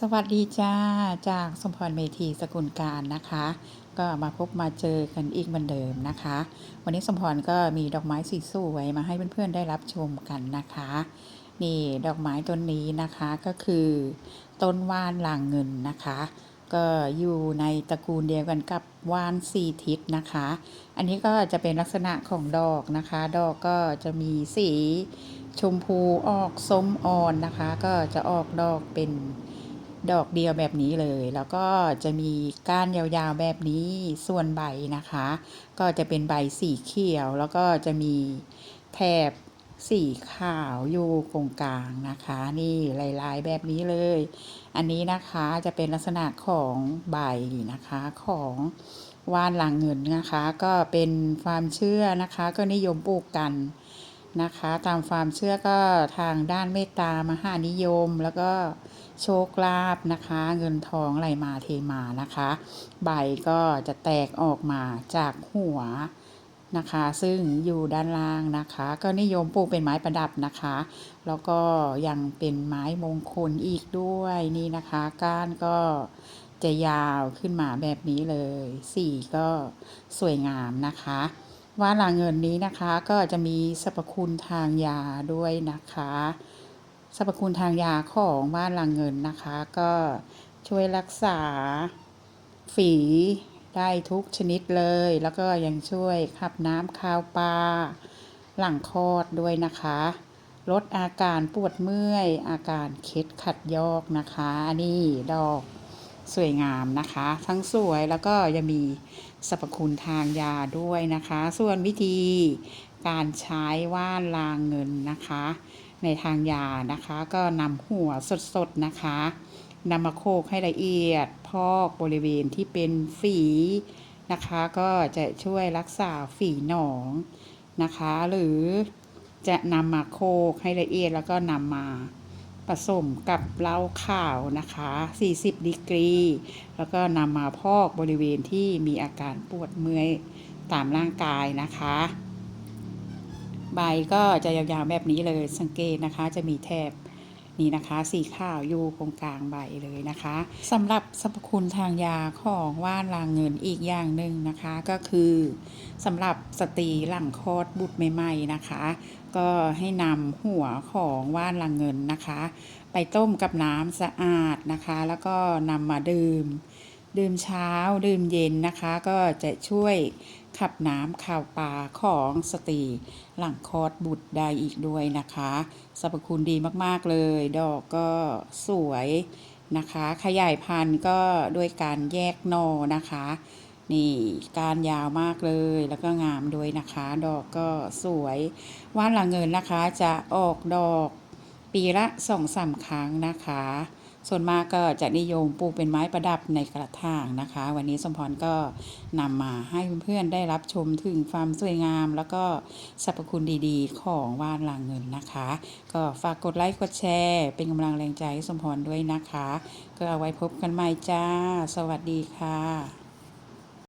สวัสดีจ้า จากสมพรเมธีสกุลการนะคะ ก็มาพบมาเจอกันอีกเหมือนเดิมนะคะ วันนี้สมพรก็มีดอกไม้สีสวยมาให้เพื่อนๆได้รับชมกันนะคะ นี่ดอกไม้ต้นนี้นะคะก็คือต้นว่านลางเงินนะคะ ก็อยู่ในตระกูลเดียวกันกับว่านสีทิศนะคะ อันนี้ก็จะเป็นลักษณะของดอกนะคะ ดอกก็จะมีสีชมพูออกส้มอ่อนนะคะ ก็จะออกดอกเป็น ดอกเดียวแบบนี้เลย แล้วก็จะมีก้านยาวๆแบบนี้ส่วนใบนะคะ ก็จะเป็นใบสีเขียว แล้วก็จะมีแถบสีขาวอยู่ตรงกลางนะคะ นี่ลายๆแบบนี้เลย อันนี้นะคะจะเป็นลักษณะของใบนะคะของว่านหลางเงินนะคะ ก็เป็นความเชื่อนะคะ ก็นิยมปลูกกันนะคะ ตามความเชื่อก็ทางด้านเมตตามหานิยมแล้วก็ โชคลาภนะคะ เงินทองไหลมาเทมานะคะ ใบก็จะแตกออกมาจากหัวนะคะ ซึ่งอยู่ด้านล่างนะคะ ก็นิยมปลูกเป็นไม้ประดับนะคะ แล้วก็ยังเป็นไม้มงคลอีกด้วยนี่นะคะ ก้านก็จะยาวขึ้นมาแบบนี้เลย สีก็สวยงามนะคะว่าลาเงินนี้นะคะก็จะมีสรรพคุณทางยาด้วยนะคะ สรรพคุณทางยาของว่านลางเงินนะคะ ก็ช่วยรักษาฝีได้ทุกชนิดเลย แล้วก็ยังช่วยขับน้ำคาวปลาหลังคลอดด้วยนะคะ ลดอาการปวดเมื่อย อาการเคล็ดขัดยอกนะคะนี่ดอกสวยงามนะคะ ทั้งสวยแล้วก็ยังมีสรรพคุณทางยาด้วยนะคะ ส่วนวิธีการใช้ว่านลางเงินนะคะ ในทางยานะคะ ก็นำหัวสดๆนะคะนำมาโคกให้ละเอียด พอกบริเวณที่เป็นฝีนะคะ ก็จะช่วยรักษาฝีหนองนะคะ หรือจะนำมาโคกให้ละเอียดแล้วก็นำมาผสมกับเหล้าขาวนะคะ 40 ดีกรี แล้วก็นำมาพอกบริเวณที่มีอาการปวดเมื่อยตามร่างกายนะคะ ใบก็จะยาวๆแบบนี้เลยสังเกตนะคะจะมีแถบนี่นะคะสีขาวอยู่ตรงกลางใบเลยนะคะสำหรับสรรพคุณทางยาของว่านลางเงินอีกอย่างหนึ่งนะคะ ก็คือสำหรับสตรีหลังคลอดบุตรใหม่ๆนะคะ ก็ให้นำหัวของว่านลางเงินนะคะ ไปต้มกับน้ำสะอาดนะคะ แล้วก็นำมาดื่ม ดื่มเช้าดื่มเย็นนะคะ ก็จะช่วยขับน้ำข่าวปลาของสตรีหลังคอดบุตรได้อีกด้วยนะคะสรรพคุณดีมากๆเลย ดอกก็สวยนะคะ ขยายพันธุ์ก็ด้วยการแยกนอนะคะ นี่การยาวมากเลยแล้วก็งามด้วยนะคะ ดอกก็สวยว่านหลังเงินนะคะจะออกดอกปีละสองสามครั้งนะคะ ส่วนมากก็จะนิยมปลูกเป็นไม้ประดับในกระถางนะคะ วันนี้สมพรก็นำมาให้เพื่อนๆได้รับชมถึงความสวยงาม แล้วก็สรรพคุณดีๆ ของว่านลางเงินนะคะ ก็ฝากกดไลค์กดแชร์ เป็นกำลังแรงใจให้สมพรด้วยนะคะ ก็เอาไว้พบกันใหม่จ้า สวัสดีค่ะ